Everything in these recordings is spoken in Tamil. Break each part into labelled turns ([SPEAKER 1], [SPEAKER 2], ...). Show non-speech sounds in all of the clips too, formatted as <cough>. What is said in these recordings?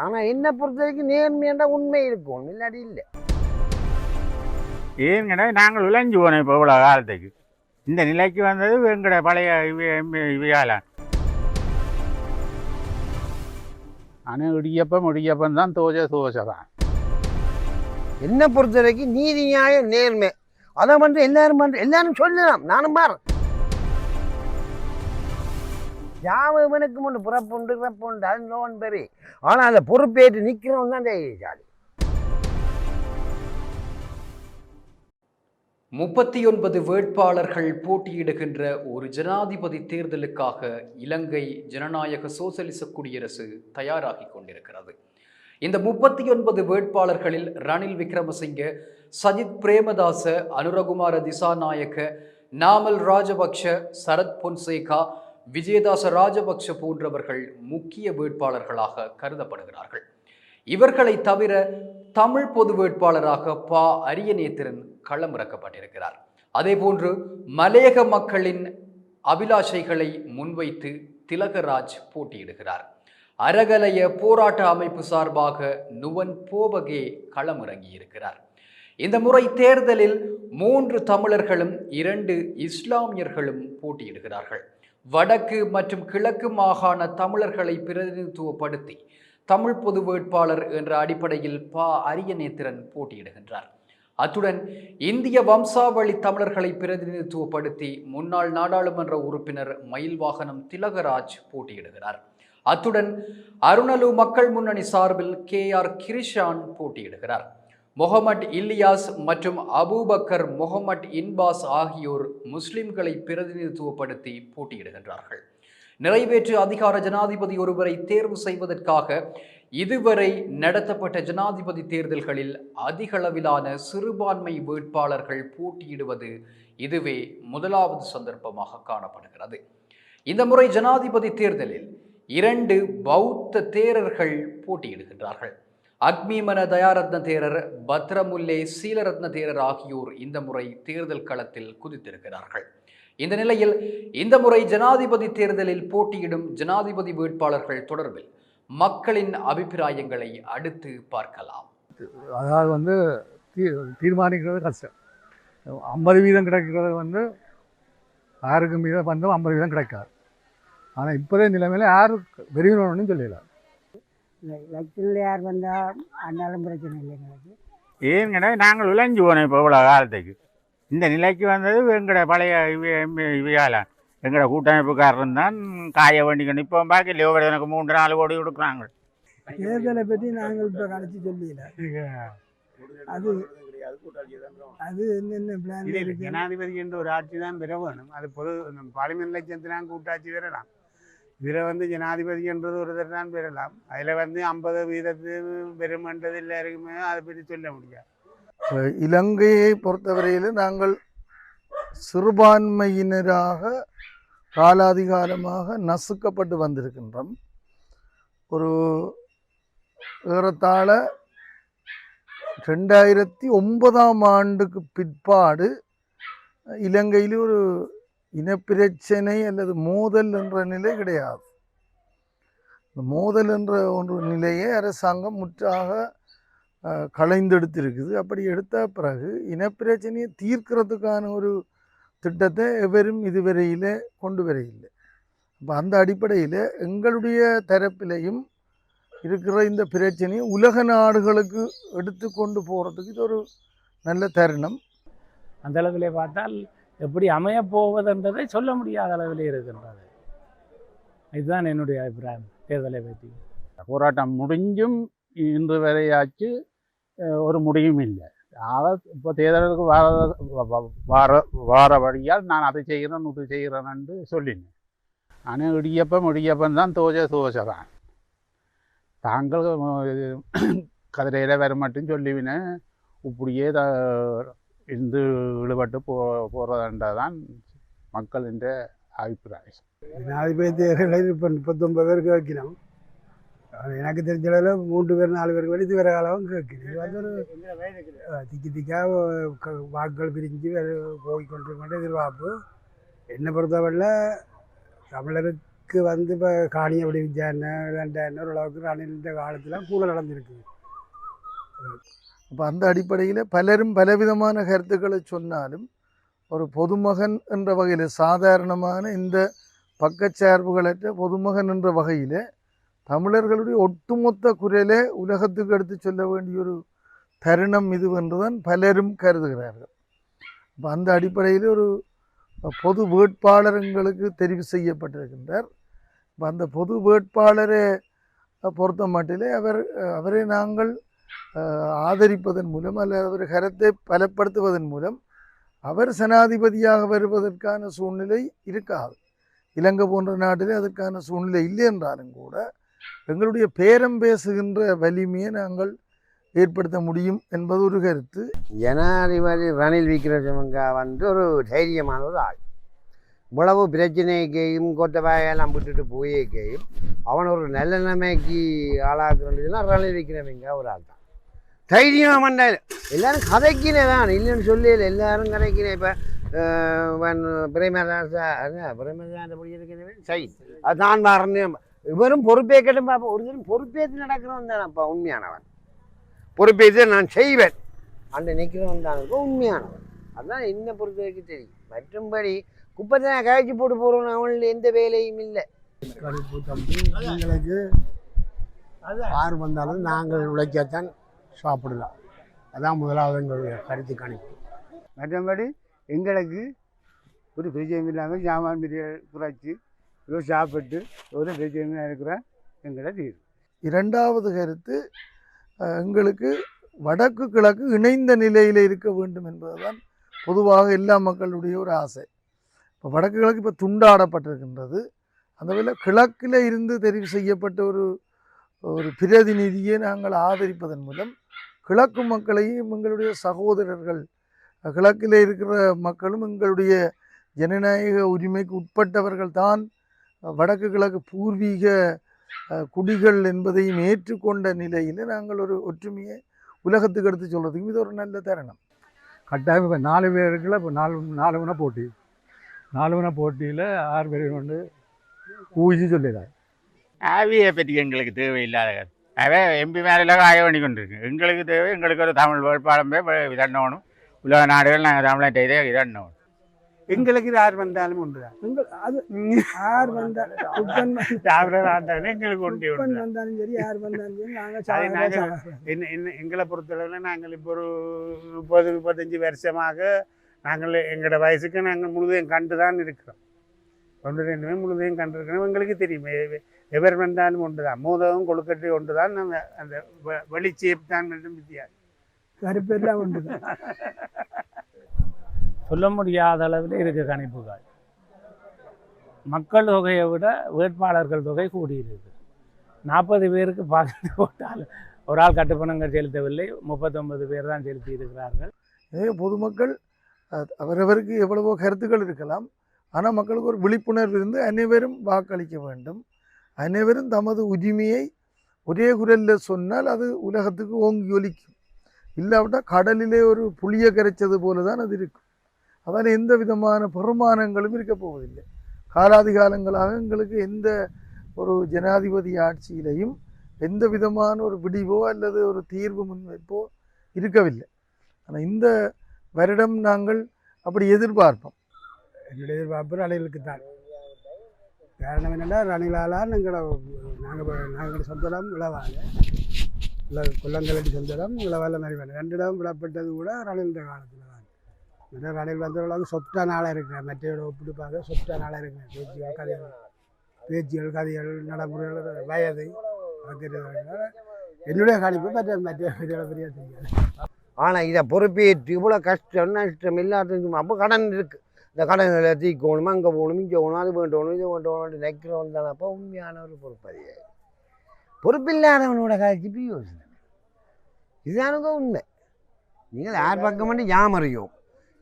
[SPEAKER 1] ஆனா என்ன பொறுத்த வரைக்கும் நேர்மையான உண்மை இருக்கும் இல்லாடி இல்லை.
[SPEAKER 2] ஏங்கடா நாங்கள் விளைஞ்சு போனோம் இப்போ இவ்வளோ காலத்துக்கு. இந்த நிலைக்கு வந்தது எங்கட பழைய இவையால. ஆனால் இடியப்பம் இடியப்பம் தான் தோசை தோசை தான்.
[SPEAKER 1] என்ன பொறுத்த வரைக்கும் நீதி நியாயம் நேர்மை. அதை வந்து எல்லாரும் பண்ற எல்லாரும் சொல்லலாம். நானும் பாரு யாவனுக்கு ஒன்று புறப்புண்டு பிறப்புண்டு அது நோன் பெரி ஆனால் அதை பொறுப்பேற்று நிற்கிறவன் தான் தைரியசாலி
[SPEAKER 3] முப்பத்தி ஒன்பது வேட்பாளர்கள் போட்டியிடுகின்ற ஒரு ஜனாதிபதி தேர்தலுக்காக இலங்கை ஜனநாயக சோசலிச குடியரசு தயாராகி கொண்டிருக்கிறது. இந்த முப்பத்தி ஒன்பது வேட்பாளர்களில் ரணில் விக்ரமசிங்க சஜித் பிரேமதாச அனுரகுமார திசாநாயக்க நாமல் ராஜபக்ஷ சரத் பொன்சேகா விஜயதாச ராஜபக்ஷ போன்றவர்கள் முக்கிய வேட்பாளர்களாக கருதப்படுகிறார்கள். இவர்களை தவிர தமிழ் பொது வேட்பாளராக பா. அரியநேத்திரன் களமிறக்கப்பட்டிருக்கிறார். அதேபோன்று மலையக மக்களின் அபிலாஷைகளை முன்வைத்து திலகராஜ் போட்டியிடுகிறார். அறகலைய போராட்ட அமைப்பு சார்பாக நுவன் போபகே களமிறங்கியிருக்கிறார். இந்த முறை தேர்தலில் மூன்று தமிழர்களும் இரண்டு இஸ்லாமியர்களும் போட்டியிடுகிறார்கள். வடக்கு மற்றும் கிழக்கு மாகாண தமிழர்களை பிரதிநிதித்துவப்படுத்தி தமிழ் பொது வேட்பாளர் என்ற அடிப்படையில் பா. அரியநேத்திரன் போட்டியிடுகின்றார். அத்துடன் இந்திய வம்சாவளி தமிழர்களை பிரதிநிதித்துவப்படுத்தி முன்னாள் நாடாளுமன்ற உறுப்பினர் மயில்வாகனம் திலகராஜ் போட்டியிடுகிறார். அத்துடன் அருணலு மக்கள் முன்னணி சார்பில் கே. ஆர். கிரிஷான் போட்டியிடுகிறார். முகமட் இல்லியாஸ் மற்றும் அபூபக்கர் முகமட் இன்பாஸ் ஆகியோர் முஸ்லிம்களை பிரதிநிதித்துவப்படுத்தி போட்டியிடுகின்றார்கள். நிறைவேற்று அதிகார ஜனாதிபதி ஒருவரை தேர்வு செய்வதற்காக இதுவரை நடத்தப்பட்ட ஜனாதிபதி தேர்தல்களில் அதிகளவிலான சிறுபான்மை வேட்பாளர்கள் போட்டியிடுவது இதுவே முதலாவது சந்தர்ப்பமாக காணப்படுகிறது. இந்த முறை ஜனாதிபதி தேர்தலில் இரண்டு பௌத்த தேரர்கள் போட்டியிடுகின்றார்கள். அக்மிமன தயாரத்ன தேரர் பத்ரமுல்லே சீலரத்ன தேரர் ஆகியோர் இந்த முறை தேர்தல் களத்தில் குதித்திருக்கிறார்கள். இந்த நிலையில் இந்த முறை ஜனாதிபதி தேர்தலில் போட்டியிடும் ஜனாதிபதி வேட்பாளர்கள் தொடர்பில் மக்களின் அபிப்பிராயங்களை அடுத்து பார்க்கலாம்.
[SPEAKER 4] அதாவது வந்து தீர்மானிக்கிறது கஷ்டம். ஐம்பது வீதம் கிடைக்கிறது வந்து யாருக்கு மீதம் வந்து ஐம்பது வீதம் கிடைக்காது. ஆனால் இப்போதே நிலைமையில் யாரும் வெறியணும்னு சொல்லலாம்
[SPEAKER 5] லட்சத்தில் யார் வந்தால் ஆனாலும் பிரச்சனை இல்லை எங்களுக்கு.
[SPEAKER 2] ஏங்கடா நாங்கள் விளைஞ்சு போனோம் இப்போ இவ்வளோ காலத்துக்கு. இந்த நிலைக்கு வந்தது எங்கட பழைய இவையால. எங்கட கூட்டமைப்புக்காரன் தான் காய வேண்டிக்கணும். இப்போ பாக்கி லேவர் எனக்கு மூன்று நாலு கோடி கொடுக்குறாங்க.
[SPEAKER 5] தேர்தலை பற்றி நாங்கள் இப்போ கழிச்சு சொல்லல. அது அது என்னென்ன பிளான்
[SPEAKER 6] இல்லை ஜனாதிபதி என்ற ஒரு ஆட்சி தான் பெற வேணும். அது பொது பார்லிமெண்ட் லட்சத்திலாம் கூட்டாட்சி பெறலாம். இதில் வந்து ஜனாதிபதி என்றது ஒருத்தர் தான் பெறலாம். அதில் வந்து ஐம்பது வீதத்து பெறுமன்றது எல்லாருக்குமே அதை பற்றி சொல்ல முடியாது.
[SPEAKER 7] இலங்கையை பொறுத்தவரையில் நாங்கள் சிறுபான்மையினராக காலாதிகாலமாக நசுக்கப்பட்டு வந்திருக்கின்றோம். ஒரு ஏறத்தாழ ரெண்டாயிரத்தி ஒன்பதாம் ஆண்டுக்கு பிற்பாடு இலங்கையில் ஒரு இனப்பிரச்சனை அல்லது மோதல் என்ற நிலை கிடையாது. இந்த மோதல் என்ற ஒன்று நிலையை அரசாங்கம் முற்றாக களைந்தெடுத்திருக்குது. அப்படி எடுத்த பிறகு இனப்பிரச்சனையை தீர்க்கிறதுக்கான ஒரு திட்டத்தை எவரும் இதுவரையில் கொண்டு வரையில்லை அப்போ அந்த அடிப்படையில் எங்களுடைய தரப்பிலையும் இருக்கிற இந்த பிரச்சனையை உலக நாடுகளுக்கு எடுத்து கொண்டு போகிறதுக்கு இது ஒரு நல்ல தருணம்.
[SPEAKER 8] அந்த அளவிலே பார்த்தால் எப்படி அமையப்போவதென்றதை சொல்ல முடியாத அளவில் இருக்கின்றது. இதுதான் என்னுடைய அபிப்பிராயம். தேர்தலை பற்றி.
[SPEAKER 2] போராட்டம் முடிஞ்சும் இன்று வரையாச்சு ஒரு முடிவும் இல்லை. அதை இப்போ தேர்தலுக்கு வார வ- வார வழியால் நான் அதை செய்கிறேன் இது செய்கிறேன்னு சொல்லினேன். ஆனால் இடியப்பம் இடியப்பம் தான் தோசை தோசை தான். தாங்கள் கதிரையில் வர மட்டும் சொல்லிவினேன். இப்படியே த இருந்து ஈடுபட்டு போ போகிறதுன்றதான் மக்களின் அபிப்பிராயம்.
[SPEAKER 5] ஜனாதிபதி தேர்தலில் இப்போ முப்பத்தொம்பது பேருக்கு வைக்கணும் அது எனக்கு தெரிஞ்ச அளவில் மூன்று பேர் நாலு பேருக்கு வேலை இது வேற காலம் கேட்குது இது வந்து ஒரு திக்கி திக்காக வாக்குகள் பிரிஞ்சு வேற போய் கொண்டு கொண்டு எதிர்பார்ப்பு. என்னை பொறுத்தவரையில் தமிழருக்கு வந்து இப்போ காணியை விடுவிச்சா என்ன ரெண்டாயிரம் ஓரளவுக்கு ரணில் இந்த காலத்தில் கூட நடந்திருக்கு.
[SPEAKER 7] அப்போ அந்த அடிப்படையில் பலரும் பலவிதமான கருத்துக்களை சொன்னாலும் ஒரு பொதுமகன் என்ற வகையில் சாதாரணமான இந்த பக்கச்சார்புகளற்ற பொதுமகன் என்ற வகையில் தமிழர்களுடைய ஒட்டுமொத்த குரலே உலகத்துக்கு எடுத்து சொல்ல வேண்டிய ஒரு தருணம் இது என்றுதான் பலரும் கருதுகிறார்கள். அப்போ அந்த அடிப்படையில் ஒரு பொது வேட்பாளர் எங்களுக்கு தெரிவு செய்யப்பட்டிருக்கின்றார். இப்போ அந்த பொது வேட்பாளரை பொறுத்த மட்டிலே அவர் அவரை நாங்கள் ஆதரிப்பதன் மூலம் அல்லது அவர் கரத்தை பலப்படுத்துவதன் மூலம் அவர் சனாதிபதியாக வருவதற்கான சூழ்நிலை இருக்காது. இலங்கை போன்ற நாட்டிலே அதற்கான சூழ்நிலை இல்லை என்றாலும் கூட எங்களுடைய பேரம் பேசுகின்ற வலிமையை நாங்கள் ஏற்படுத்த முடியும் என்பது ஒரு கருத்து.
[SPEAKER 1] ஜனாதிபதி ரணில் விக்ரமசிங்கா வந்து ஒரு தைரியமான ஒரு ஆள். இவ்வளவு பிரச்சனைக்கையும் கொத்தவாயெல்லாம் விட்டுட்டு போயிருக்கையும் அவன் ஒரு நல்ல நிலைமைக்கு ஆளாக்குறதுன்னா ரணில் விக்ரமசிங்கா ஒரு ஆள் தான் தைரியம் பண்ணாரு எல்லாரும் கதைக்கினே தான். இல்லைன்னு சொல்லல எல்லாரும் கதைக்கினே. இப்போ பிரேமதாசா பிரேமதாச முடியிருக்கிறவன் சரி. அது நான் வரணும். இவரும் பொறுப்பேற்கட்டும் பார்ப்போம் ஒரு தினம் பொறுப்பேற்று நடக்கிறவன் தானப்பா உண்மையானவன். பொறுப்பேற்று நான் செய்வேன். அந்த நிற்கிறவன் தான் உண்மையானவன். அதான் என்னை பொறுத்த வரைக்கும் தெரியும். மற்றும்படி குப்பத்தை நான் கழிச்சு போட்டு போகிறோம் அவனில் எந்த வேலையும் இல்லை.
[SPEAKER 5] கருப்பு தம்பி எங்களுக்கு யார் வந்தாலும் நாங்கள் உழைக்கத்தான் சாப்பிடலாம். அதான் முதலாவது எங்களுடைய கருத்து கணிப்பு.
[SPEAKER 6] மற்றபடி எங்களுக்கு ஒரு பிரச்சனையும் இல்லாமல் சாமான் பிரியாணி குறைச்சி ஏதோ சாப்பிட்டு ஒரு பிரச்சனையும் இருக்கிற எங்களை தீர்வு
[SPEAKER 7] இரண்டாவது கருத்து எங்களுக்கு வடக்கு கிழக்கு இணைந்த நிலையில் இருக்க வேண்டும் என்பதுதான் பொதுவாக எல்லா மக்களுடைய ஒரு ஆசை. இப்போ வடக்கு கிழக்கு இப்போ துண்டாடப்பட்டிருக்கின்றது. அந்த வகையில் கிழக்கில் இருந்து தெரிவு செய்யப்பட்ட ஒரு ஒரு பிரதிநிதியை நாங்கள் ஆதரிப்பதன் மூலம் கிழக்கு மக்களையும் எங்களுடைய சகோதரர்கள் கிழக்கில் இருக்கிற மக்களும் எங்களுடைய ஜனநாயக உரிமைக்கு உட்பட்டவர்கள் தான். வடக்கு கிழக்கு பூர்வீக குடிகள் என்பதையும் ஏற்றுக்கொண்ட நிலையில் நாங்கள் ஒரு ஒற்றுமையை உலகத்துக்கு எடுத்து சொல்கிறதுக்கும் இது ஒரு நல்ல தருணம்.
[SPEAKER 4] கட்டாயம் இப்போ நாலு பேருக்குள்ள இப்போ நாலு நாலு மணி போட்டி. நாலு மணி போட்டியில் ஆறு பேர் கொண்டு ஊசி சொல்லிடுறாரு
[SPEAKER 2] ஆவியை பற்றி எங்களுக்கு தேவையில்லாத அவன் எம்பி மேலாம் ஆய பண்ணி கொண்டிருக்கு எங்களுக்கு தேவை எங்களுக்கு ஒரு தமிழ் வேட்பாளமே இதண்ணணும் உலக நாடுகள் நாங்கள் தமிழ்நாட்டை இதே இதண்ணணும்
[SPEAKER 6] எங்களுக்கு யார் வந்தாலும் உண்டு தான்
[SPEAKER 5] அது யார் வந்தா குப்பன்
[SPEAKER 6] யார் ஆண்டாலும் எங்களுக்கு உண்டு
[SPEAKER 5] வந்தாலும் சரி யார் வந்தாலும் சரி நாங்கள்
[SPEAKER 6] அது. என்ன என்ன எங்களை பொறுத்தளவில் நாங்கள் இப்போ ஒரு முப்பது முப்பத்தஞ்சு வருஷமாக நாங்கள் எங்களோட வயசுக்கு நாங்கள் முழுதையும் கண்டு தான் இருக்கிறோம் ஒன்று ரெண்டுமே முழுதையும் கண்டிருக்கிறோம் எங்களுக்கு தெரியும் எவர் வந்தாலும் ஒன்று தான் மூதகம் கொழுக்கட்டை ஒன்று தான் நம்ம அந்த வெளிச்சேப் தான் மட்டும் வித்தியாசம்
[SPEAKER 5] கருப்பெல்லாம் உண்டு தான். <laughs>
[SPEAKER 8] சொல்ல முடியாத அளவில் இருக்கு கணிப்புகள். மக்கள் தொகையை விட வேட்பாளர்கள் தொகை கூடியிருக்கு. நாற்பது பேருக்கு பகிர்ந்து போட்டால் ஒரு ஆள் கட்டுப்பணங்கள் செலுத்தவில்லை. முப்பத்தொன்பது பேர் தான் செலுத்தி இருக்கிறார்கள்
[SPEAKER 7] எனவே பொதுமக்கள் அவரவருக்கு எவ்வளவோ கருத்துக்கள் இருக்கலாம். ஆனால் மக்களுக்கு ஒரு விழிப்புணர்வு இருந்து அனைவரும் வாக்களிக்க வேண்டும். அனைவரும் தமது உரிமையை ஒரே குரலில் சொன்னால் அது உலகத்துக்கு ஓங்கி ஒலிக்கும். இல்லாவிட்டால் கடலிலே ஒரு புளிய கரைச்சது போல தான் அது இருக்கும். அதால் எந்த விதமான பெருமானங்களும் இருக்க போவதில்லை. காலாதி காலங்களாக எங்களுக்கு எந்த ஒரு ஜனாதிபதி ஆட்சியிலையும் எந்த விதமான ஒரு விடிவோ அல்லது ஒரு தீர்வு முன்வைப்போ இருக்கவில்லை. ஆனால் இந்த வருடம் நாங்கள் அப்படி எதிர்பார்ப்போம்.
[SPEAKER 5] என்னுடைய எதிர்பார்ப்பு அலைகளுக்கு தான் காரணம் என்னென்னா ரணிலாலான்னு எங்களை நாங்கள் நாங்கள் சொந்த இடம் இளவால இல்லை குள்ளங்களடி சொந்த இடம் இளவால மாதிரி வேணும். ரெண்டு இடம் விடப்பட்டது கூட ரணில் காலத்தில் தான். மற்ற ரணில் வந்த சொப்டா நாளாக இருக்கிறேன் மற்றையோட ஒப்பிட்டு பார்க்க சொப்டா நாளாக இருக்கிறேன் பேச்சுகள் கதைகள் பேச்சுகள் கதைகள் நடைமுறைகள் வயது என்னுடைய கணிப்பு மற்ற மற்ற மற்ற பெரிய தெரியாது
[SPEAKER 1] ஆனால் இதை பொறுப்பேற்று இவ்வளோ கஷ்டம் நஷ்டம் எல்லாத்துக்கும் அப்போ கடன் இருக்குது இந்த கடன்களை போகணுமா அங்கே போகணும் இங்கே போகணும் அது வேண்டணும் இது வேண்டணும் நினைக்கிறவன் தானே உண்மையானவர் உண்மையான ஒரு பொறுப்பில்லாதவனோட காட்சி பிரியோசனம் இதுதானுங்க உண்மை. நீங்கள் யார் பக்கம் வந்து யாமறியும்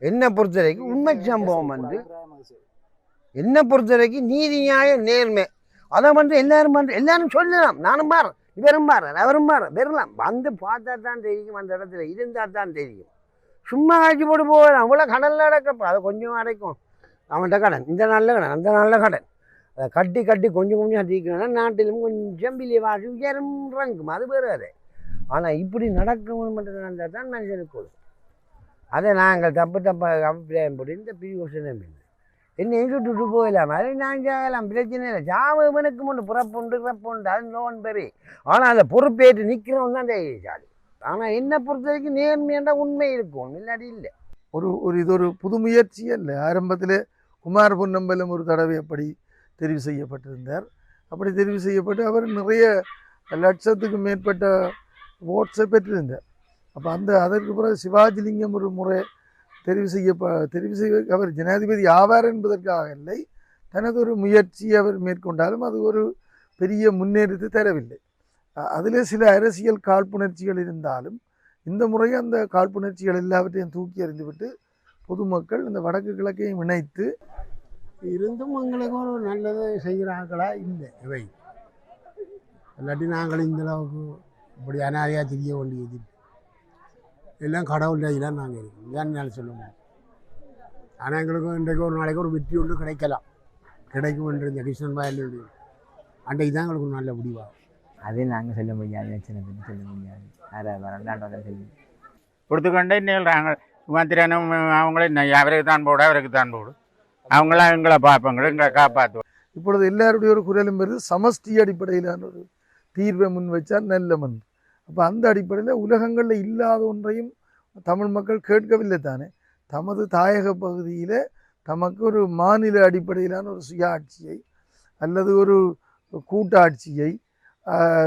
[SPEAKER 1] என்னை பொறுத்த வரைக்கும் உண்மை சம்பவம் வந்து என்னை பொறுத்த வரைக்கும் நீதி நியாயம் நேர்மை. அதை வந்து எல்லாரும் வந்து எல்லாரும் சொல்லலாம். நானும் பாரு இவரும் பாரு அவரும் பாரு வரலாம் வந்து பார்த்தா தான் தெரியும் அந்த இடத்துல இருந்தால் தான் தெரியும். சும்மா காய்ச்சி போட்டு போகலாம் அவ்வளோ கடலில் அடைக்கப்போ அதை கொஞ்சம் அடைக்கும். அவன்கிட்ட கடன். இந்த நல்ல கடன். அந்த நல்ல கடன். அதை கட்டி கட்டி கொஞ்சம் கொஞ்சம் தீக்கணும்னா நாட்டிலும் கொஞ்சம் விலைவாசி உயரம் இறங்கும்? அது வேறு அது ஆனால் இப்படி நடக்கணும் மட்டும் நடந்தால் தான் மனுஷனுக்கு கொடுக்கும் அதை நாங்கள் தப்பு தப்பாக அபிப்பிராயம் போட்டு இந்த பிரியோசனம் என்ன? எங்கே சுட்டுட்டு போயிடலாம்? அதை நான் செய்யலாம் பிரச்சனை இல்லை. சாவனுக்கு முன்னு. புறப்புண்டு பிறப்புண்டு அது லோன் பெரிய ஆனால் அந்த பொறுப்பேற்று நிற்கிறவன் தான் ஜாலி ஆனால் என்னை பொறுத்த வரைக்கும் நேர்மையாண்டா உண்மை இருக்கும் இல்லாட்டி இல்லை.
[SPEAKER 7] ஒரு ஒரு இது ஒரு புது முயற்சி அல்ல. ஆரம்பத்தில் குமார் பொன்னம்பலம் ஒரு தடவை அப்படி தெரிவு செய்யப்பட்டிருந்தார். அப்படி தெரிவு செய்யப்பட்டு அவர் நிறைய லட்சத்துக்கு மேற்பட்ட ஓட்ஸை பெற்றிருந்தார். அப்போ அந்த அதற்கு பிறகு சிவாஜிலிங்கம் ஒரு முறை தெரிவு செய்ய தெரிவு செய்ய அவர் ஜனாதிபதி ஆவார் என்பதற்காக இல்லை. தனது ஒரு முயற்சி அவர் மேற்கொண்டாலும் அது ஒரு பெரிய முன்னேற்றத்தை தரவில்லை. அதில் சில அரசியல் காழ்ப்புணர்ச்சிகள் இருந்தாலும் இந்த முறை அந்த காழ்ப்புணர்ச்சிகள் எல்லாவற்றையும் தூக்கி எறிந்துவிட்டு பொதுமக்கள் இந்த வடக்கு கிழக்கையும் இணைத்து
[SPEAKER 5] இருந்தும் எங்களுக்கு ஒரு நல்லது செய்கிறாங்களா இல்லை. இவை. இல்லாட்டி நாங்கள் இந்த அளவுக்கு இப்படி அனாதையாக தெரிய வேண்டியது எல்லாம் கடவுள் தான் நாங்கள் இருக்கோம் ஏன்னு சொல்ல முடியும்? ஆனால் எங்களுக்கு இன்றைக்கு ஒரு நாளைக்கு ஒரு வெற்றி ஒன்று கிடைக்கலாம். கிடைக்கும் என்று இந்த கிருஷ்ணன் பாயலுடைய அன்றைக்கு தான் எங்களுக்கு ஒரு நல்ல முடிவாகும்.
[SPEAKER 9] அதே நாங்கள் சொல்ல முடியாது எலெக்ஷனை பற்றி சொல்ல முடியாது. வேறு ரெண்டாண்டு வரை சொல்லுவோம்
[SPEAKER 6] கொடுத்துக்கொண்டே நிகழ்கிறாங்க சுமத்திரனும் அவங்களே அவருக்கு தான் போடு அவருக்கு தான் போடு. அவங்களாம் எங்களை பார்ப்பாங்க எங்களை காப்பாற்றுவோம்
[SPEAKER 7] இப்பொழுது எல்லாருடைய ஒரு குரலும் வருது சமஷ்டி அடிப்படையிலான ஒரு தீர்வை முன் வச்சார் நல்ல மண் அப்போ அந்த அடிப்படையில் உலகங்களில் இல்லாத ஒன்றையும் தமிழ் மக்கள் கேட்கவில்லை தானே? தமது தாயக பகுதியில் தமக்கு ஒரு மாநில அடிப்படையிலான ஒரு சுயாட்சியை அல்லது ஒரு கூட்டாட்சியை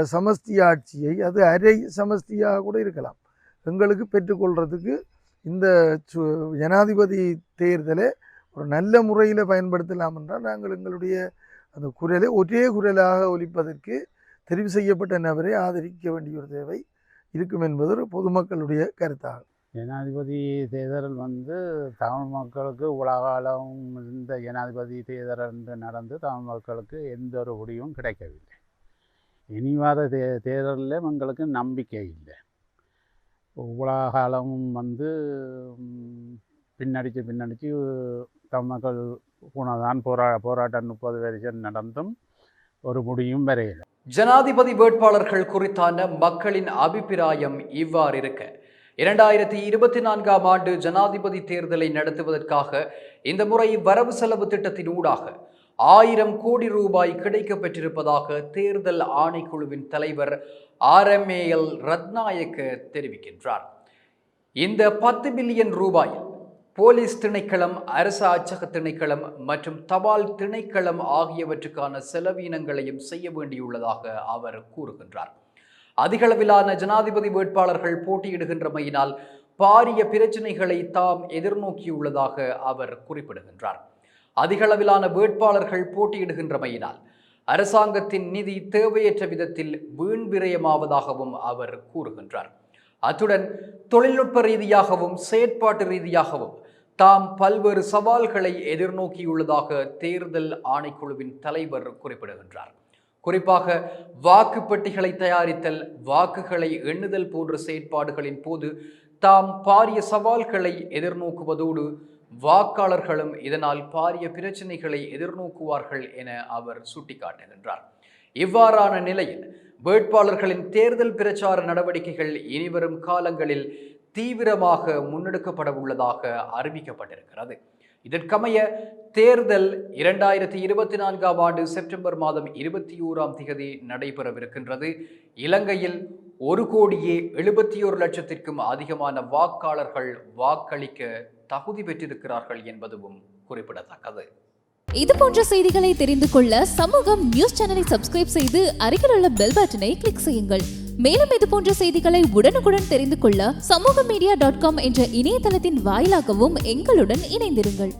[SPEAKER 7] சமஸ்தி ஆட்சியை அது அரை சமஸ்தியாக கூட இருக்கலாம். எங்களுக்கு பெற்றுக்கொள்கிறதுக்கு இந்த சு- ஜனாதிபதி தேர்தலை ஒரு நல்ல முறையில் பயன்படுத்தலாம் என்றால் நாங்கள் எங்களுடைய அந்த குரலை ஒரே குரலாக ஒலிப்பதற்கு தெரிவு செய்யப்பட்ட நபரை ஆதரிக்க வேண்டிய ஒரு தேவை இருக்கும் என்பது ஒரு பொதுமக்களுடைய கருத்தாகும்
[SPEAKER 2] ஜனாதிபதி தேர்தல் வந்து தமிழ் மக்களுக்கு உலகாலம் இந்த ஜனாதிபதி தேர்தல் என்று நடந்து தமிழ் மக்களுக்கு எந்த ஒரு முடிவும் கிடைக்கவில்லை. இனிவாத தே தேர்தலில் எங்களுக்கு நம்பிக்கை இல்லை. உலகாலமும் வந்து பின்னடித்து பின்னடிச்சு பின்னடிச்சு தமிழ் மக்கள் போரா போராட்டம் முப்பது வரிசன் நடந்தும் ஒரு முடியும் வரையில.
[SPEAKER 3] ஜனாதிபதி வேட்பாளர்கள் குறித்தான மக்களின் அபிப்பிராயம் இவ்வாறு இருக்க இரண்டாயிரத்தி இருபத்தி நான்காம் ஆண்டு ஜனாதிபதி தேர்தலை நடத்துவதற்காக இந்த முறை வரவு செலவு திட்டத்தின் ஊடாக ஆயிரம் கோடி ரூபாய் கிடைக்கப்பெற்றிருப்பதாக தேர்தல் ஆணைக்குழுவின் தலைவர் ஆர்எம்ஏஎல் ரத்நாயக்க தெரிவிக்கின்றார். இந்த பத்து பில்லியன் ரூபாய் போலீஸ் திணைக்களம் அரசு அச்சக திணைக்களம் மற்றும் தபால் திணைக்களம் ஆகியவற்றுக்கான செலவீனங்களையும் செய்ய வேண்டியுள்ளதாக அவர் கூறுகின்றார். அதிகளவிலான ஜனாதிபதி வேட்பாளர்கள் போட்டியிடுகின்றமையினால் பாரிய பிரச்சினைகளை தாம் எதிர்நோக்கியுள்ளதாக அவர் குறிப்பிடுகின்றார். அதிகளவிலான வேட்பாளர்கள் போட்டியிடுகின்றமையினால் அரசாங்கத்தின் நிதி தேவையற்ற விதத்தில் வீண் விரயமாவதாகவும் அவர் கூறுகின்றார். அத்துடன் தொழில்நுட்ப ரீதியாகவும் செயற்பாட்டு ரீதியாகவும் தாம் பல்வேறு சவால்களை எதிர்நோக்கியுள்ளதாக தேர்தல் ஆணைக்குழுவின் தலைவர் குறிப்பிடுகின்றார். குறிப்பாக வாக்குப்பெட்டிகளை தயாரித்தல் வாக்குகளை எண்ணுதல் போன்ற செயற்பாடுகளின் போது தாம் பாரிய சவால்களை எதிர்நோக்குவதோடு வாக்காளர்களும் இதனால் பாரிய பிரச்சனைகளை எதிர்நோக்குவார்கள் என அவர் சுட்டிக்காட்டுகின்றார். இவ்வாறான நிலையில் வேட்பாளர்களின் தேர்தல் பிரச்சார நடவடிக்கைகள் இனிவரும் காலங்களில் தீவிரமாக முன்னெடுக்கப்பட உள்ளதாக அறிவிக்கப்பட்டிருக்கிறது. இதற்கமைய தேர்தல் இரண்டாயிரத்தி இருபத்தி நான்காம் ஆண்டு செப்டம்பர் மாதம் இருபத்தி ஓராம் திகதி நடைபெறவிருக்கின்றது. இலங்கையில் ஒரு கோடியே எழுபத்தி ஒரு லட்சத்திற்கும் அதிகமான வாக்காளர்கள் வாக்களிக்க தகுதி பெற்றிருக்கிறார்கள் என்பதுவும் குறிப்பிடத்தக்கது.
[SPEAKER 10] இது போன்ற செய்திகளை தெரிந்து கொள்ள சமூகம் நியூஸ் சேனலை சப்ஸ்கிரைப் செய்து அருகில் உள்ள பெல் பட்டனை கிளிக் செய்யுங்கள். மேலும் இது போன்ற செய்திகளை உடனுக்குடன் தெரிந்து கொள்ள சமூக மீடியா டாட் காம் என்ற இணையதளத்தின் வாயிலாகவும் எங்களுடன் இணைந்திருங்கள்.